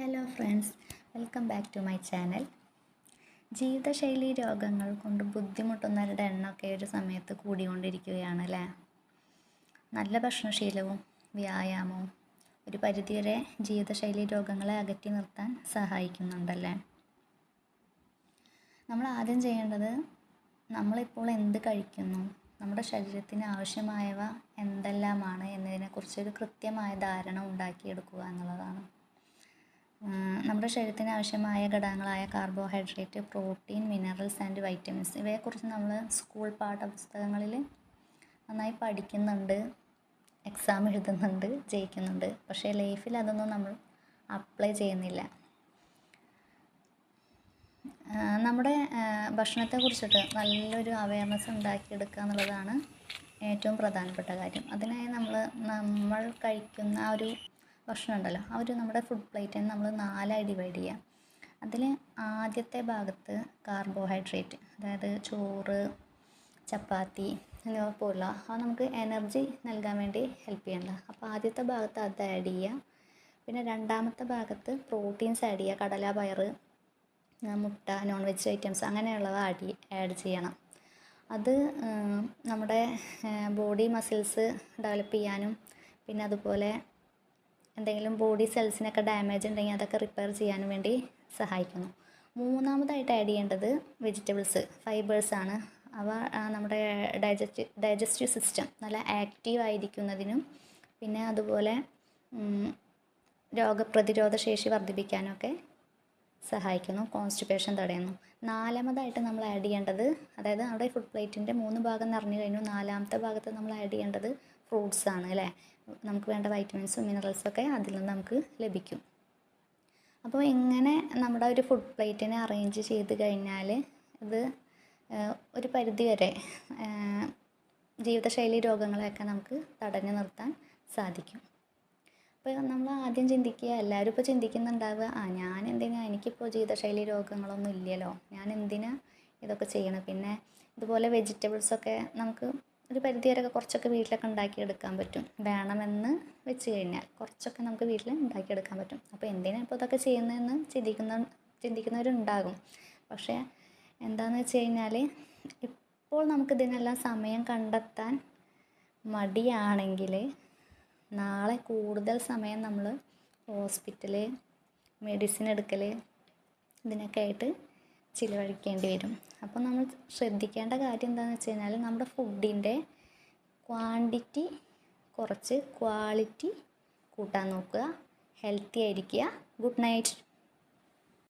Hello friends welcome back to my channel ജീവിതശൈലി രോഗങ്ങൾ കൊണ്ട് ബുദ്ധിമുട്ടുന്നവരുടെ എണ്ണമൊക്കെ ഒരു സമയത്ത് കൂടിക്കൊണ്ടിരിക്കുകയാണ് അല്ലേ? നല്ല ഭക്ഷണശീലവും വ്യായാമവും ഒരു പരിധിവരെ ജീവിതശൈലി രോഗങ്ങളെ അകറ്റി നിർത്താൻ സഹായിക്കുന്നുണ്ടല്ലേ നമ്മൾ ആദ്യം ചെയ്യേണ്ടത് നമ്മളിപ്പോൾ എന്ത് കഴിക്കുന്നു നമ്മുടെ ശരീരത്തിന് ആവശ്യമായവ എന്തെല്ലാമാണ് എന്നതിനെക്കുറിച്ചൊരു കൃത്യമായ ധാരണ ഉണ്ടാക്കിയെടുക്കുക എന്നുള്ളതാണ്. നമ്മുടെ ശരീരത്തിന് ആവശ്യമായ ഘടകങ്ങളായ carbohydrate protein minerals and vitamins ഇവയെക്കുറിച്ച് നമ്മൾ സ്കൂൾ പാഠപുസ്തകങ്ങളിൽ നന്നായി പഠിക്കുന്നുണ്ട് എക്സാം എഴുതുന്നുണ്ട് ജയിക്കുന്നുണ്ട്. പക്ഷേ ലൈഫിൽ അതൊന്നും നമ്മൾ അപ്ലൈ ചെയ്യുന്നില്ല. നമ്മുടെ ഭക്ഷണത്തെ കുറിച്ചിട്ട് നല്ലൊരു അവയർനെസ് ഉണ്ടാക്കിയെടുക്കുക എന്നുള്ളതാണ് ഏറ്റവും പ്രധാനപ്പെട്ട കാര്യം. അതിനായി നമ്മൾ നമ്മൾ കഴിക്കുന്ന ഒരു ഭക്ഷണം ഉണ്ടല്ലോ ഒരു നമ്മുടെ ഫുഡ് പ്ലേറ്റിനെ നമ്മൾ നാലായി ഡിവൈഡ് ചെയ്യുക അതിൽ ആദ്യത്തെ ഭാഗത്ത് കാർബോഹൈഡ്രേറ്റ് അതായത് ചോറ് ചപ്പാത്തി എന്നിവ പോലുള്ള അത് നമുക്ക് എനർജി നൽകാൻ വേണ്ടി ഹെൽപ്പ് ചെയ്യണ്ട അപ്പോൾ ആദ്യത്തെ ഭാഗത്ത് അത് ആഡ് ചെയ്യുക പിന്നെ രണ്ടാമത്തെ ഭാഗത്ത് പ്രോട്ടീൻസ് ആഡ് ചെയ്യുക കടല പയർ മുട്ട നോൺ വെജ് ഐറ്റംസ് അങ്ങനെയുള്ളവ ആഡ് ആഡ് ചെയ്യണം. അത് നമ്മുടെ ബോഡി മസിൽസ് ഡെവലപ്പ് ചെയ്യാനും പിന്നെ അതുപോലെ എന്തെങ്കിലും ബോഡി സെൽസിനൊക്കെ ഡാമേജ് ഉണ്ടെങ്കിൽ അതൊക്കെ റിപ്പയർ ചെയ്യാനും വേണ്ടി സഹായിക്കുന്നു. മൂന്നാമതായിട്ട് ആഡ് ചെയ്യേണ്ടത് വെജിറ്റബിൾസ് ഫൈബേഴ്സാണ് അവ നമ്മുടെ ഡൈജസ്റ്റ് ഡൈജസ്റ്റീവ് സിസ്റ്റം നല്ല ആക്റ്റീവ് ആയിരിക്കുന്നതിനും പിന്നെ അതുപോലെ രോഗപ്രതിരോധ ശേഷി വർദ്ധിപ്പിക്കാനൊക്കെ സഹായിക്കുന്നു കോൺസ്റ്റിപ്പേഷൻ തടയുന്നു. നാലാമതായിട്ട് നമ്മൾ ആഡ് ചെയ്യേണ്ടത് അതായത് നമ്മുടെ ഫുഡ് പ്ലേറ്റിന്റെ മൂന്ന് ഭാഗം നിറഞ്ഞു കഴിഞ്ഞു നാലാമത്തെ ഭാഗത്ത് നമ്മൾ ആഡ് ചെയ്യേണ്ടത് ഫ്രൂട്ട്സ് ആണ് അല്ലേ? നമുക്ക് വേണ്ട വൈറ്റമിൻസും മിനറൽസൊക്കെ അതിൽ നിന്ന് നമുക്ക് ലഭിക്കും. അപ്പോൾ എങ്ങനെ നമ്മുടെ ഒരു ഫുഡ് പ്ലേറ്റിനെ അറേഞ്ച് ചെയ്ത് കഴിഞ്ഞാൽ ഇത് ഒരു പരിധി വരെ ജീവിതശൈലി രോഗങ്ങളെയൊക്കെ നമുക്ക് തടഞ്ഞു നിർത്താൻ സാധിക്കും. അപ്പോൾ നമ്മൾ ആദ്യം ചിന്തിക്കുക എല്ലാവരും ഇപ്പോൾ ചിന്തിക്കുന്നുണ്ടാവുക ആ ഞാൻ എന്തിനാ? എനിക്കിപ്പോൾ ജീവിതശൈലി രോഗങ്ങളൊന്നും ഇല്ലല്ലോ. ഞാൻ എന്തിനാ ഇതൊക്കെ ചെയ്യണം പിന്നെ ഇതുപോലെ വെജിറ്റബിൾസൊക്കെ നമുക്ക് ഒരു പരിധി വരെയൊക്കെ കുറച്ചൊക്കെ വീട്ടിലൊക്കെ ഉണ്ടാക്കിയെടുക്കാൻ പറ്റും. വേണമെന്ന് വെച്ച് കഴിഞ്ഞാൽ കുറച്ചൊക്കെ നമുക്ക് വീട്ടിൽ ഉണ്ടാക്കിയെടുക്കാൻ പറ്റും. അപ്പോൾ എന്തിനാ ഇപ്പോൾ ഇതൊക്കെ ചെയ്യുന്നതെന്ന് ചിന്തിക്കുന്ന ചിന്തിക്കുന്നവരുണ്ടാകും. പക്ഷേ എന്താണെന്ന് വെച്ച് കഴിഞ്ഞാൽ ഇപ്പോൾ നമുക്കിതിനെല്ലാം സമയം കണ്ടെത്താൻ മടിയാണെങ്കിൽ നാളെ കൂടുതൽ സമയം നമ്മൾ ഹോസ്പിറ്റൽ മെഡിസിൻ എടുക്കൽ ഇതിനൊക്കെ ആയിട്ട് ചിലവഴിക്കേണ്ടി വരും. അപ്പോൾ നമ്മൾ ശ്രദ്ധിക്കേണ്ട കാര്യം എന്താണെന്ന് വെച്ച് കഴിഞ്ഞാൽ നമ്മുടെ ഫുഡിന്റെ ക്വാണ്ടിറ്റി കുറച്ച് ക്വാളിറ്റി കൂട്ടാൻ നോക്കുക. ഹെൽത്തി ആയിരിക്കുക. Good night